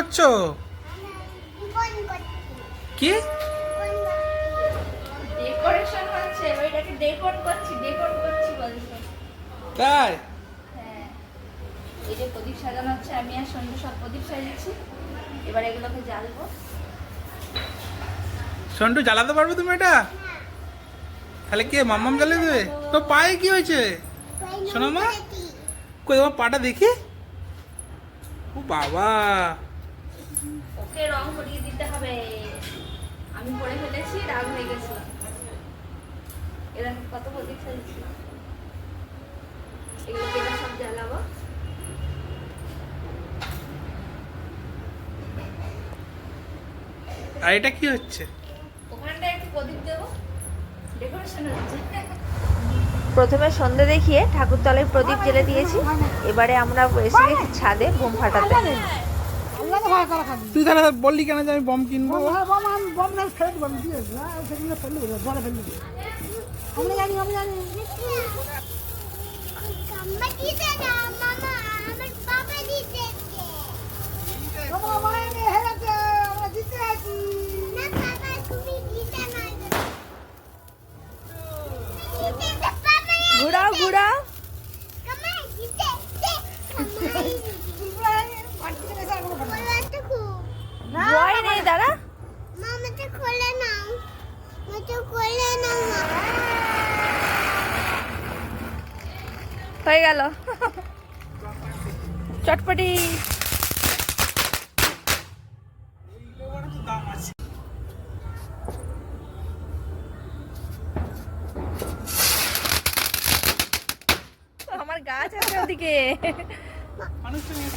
করছ? কি? ডেকোরেশন হচ্ছে ওইটাকে ডেকোর করছি ডেকোর করছি বলছে। তাই? হ্যাঁ। এই যে প্রদীপ সাজানো হচ্ছে আমি আর সন্ধ্যে সব প্রদীপ সাজিয়েছি। এবার এগুলোকে জ্বালবো। সন্টু জ্বালাতে পারবে তুমি এটা? তাহলে কে মাম্মাম জ্বালিয়ে দেবে? তো পায়ে কি হয়েছে? শোনো মা। কই তোমার পাটা দেখি? ও বাবা। ওকে রং করিয়ে দিতে হবে। আমি পরে ফেলেছি রাগ হয়ে গেছে এরা কত প্রদীপ সাজিয়েছি এগুলোকে এবার সব জ্বালাবো। আর এটা কি হচ্ছে? ওখানটা একটু প্রদীপ দেবো। ডেকোরেশন হচ্ছে। প্রথমে সন্ধে দেখিয়ে ঠাকুরতলায় প্রদীপ জেলে দিয়েছি। এবারে আমরা এসে গেছি ছাদে বোম ফাটাতে। তুই তাহলে বললি কেন যে আমি বম কিনবো? আমি হ্যাঁ, বম আমি বম না ফেলে হয়ে গেল। চটপটি। আমার গাছ আছে ওদিকে।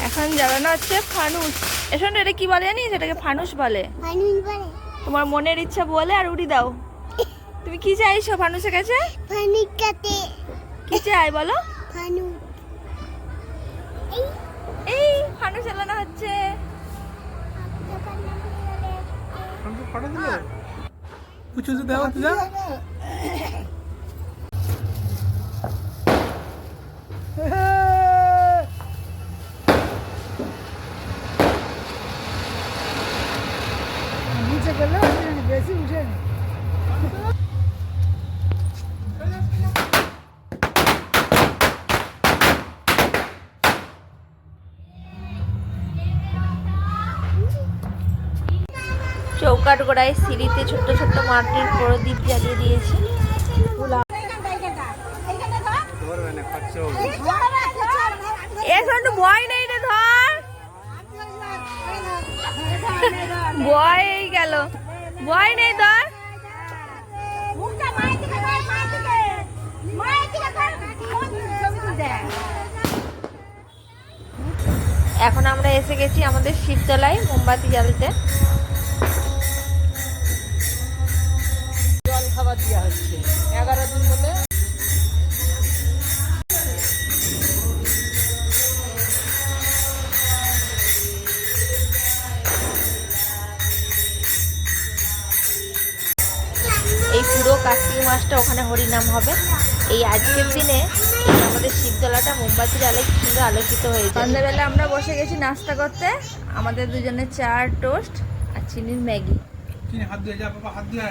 এখন জ্বালানো হচ্ছে ফানুস। এসন এটা কি বলে জানিস? এটাকে ফানুস বলে। ফানুন পারে তোমার মনের ইচ্ছা বলে আর উড়ি দাও। তুমি কি চাইছো ফানুসের কাছে? ফানুন কাতে কি চাই বলো? ফানুন এই ফানুস জ্বালানো হচ্ছে। সন্টু ফটো দিলে? উঁচু উঁচু দেওয়া তুই যা। চৌকাট গোড়ায় সিঁড়িতে ছোট্ট ছোট্ট মাটির প্রদীপ জ্বালিয়ে দিয়েছি। ভয় নেই রে ধর। ভয় গেল ভয় নেই তোর এখন আমরা এসে গেছি আমাদের শিবতলায় মোমবাতি জ্বালতে। জল খাবার দেওয়া হচ্ছে। মাসটা ওখানে হরিনাম হবে। এই আজকের দিনে এই আমাদের শিবতলাটা মোমবাতি কি সুন্দর আলোকিত হয়েছে সন্ধ্যাবেলা আমরা বসে গেছি নাস্তা করতে। আমাদের দুজনের চা টোস্ট আর চিনির ম্যাগি। হাত দিয়ে যা বাবা হাত দিয়ে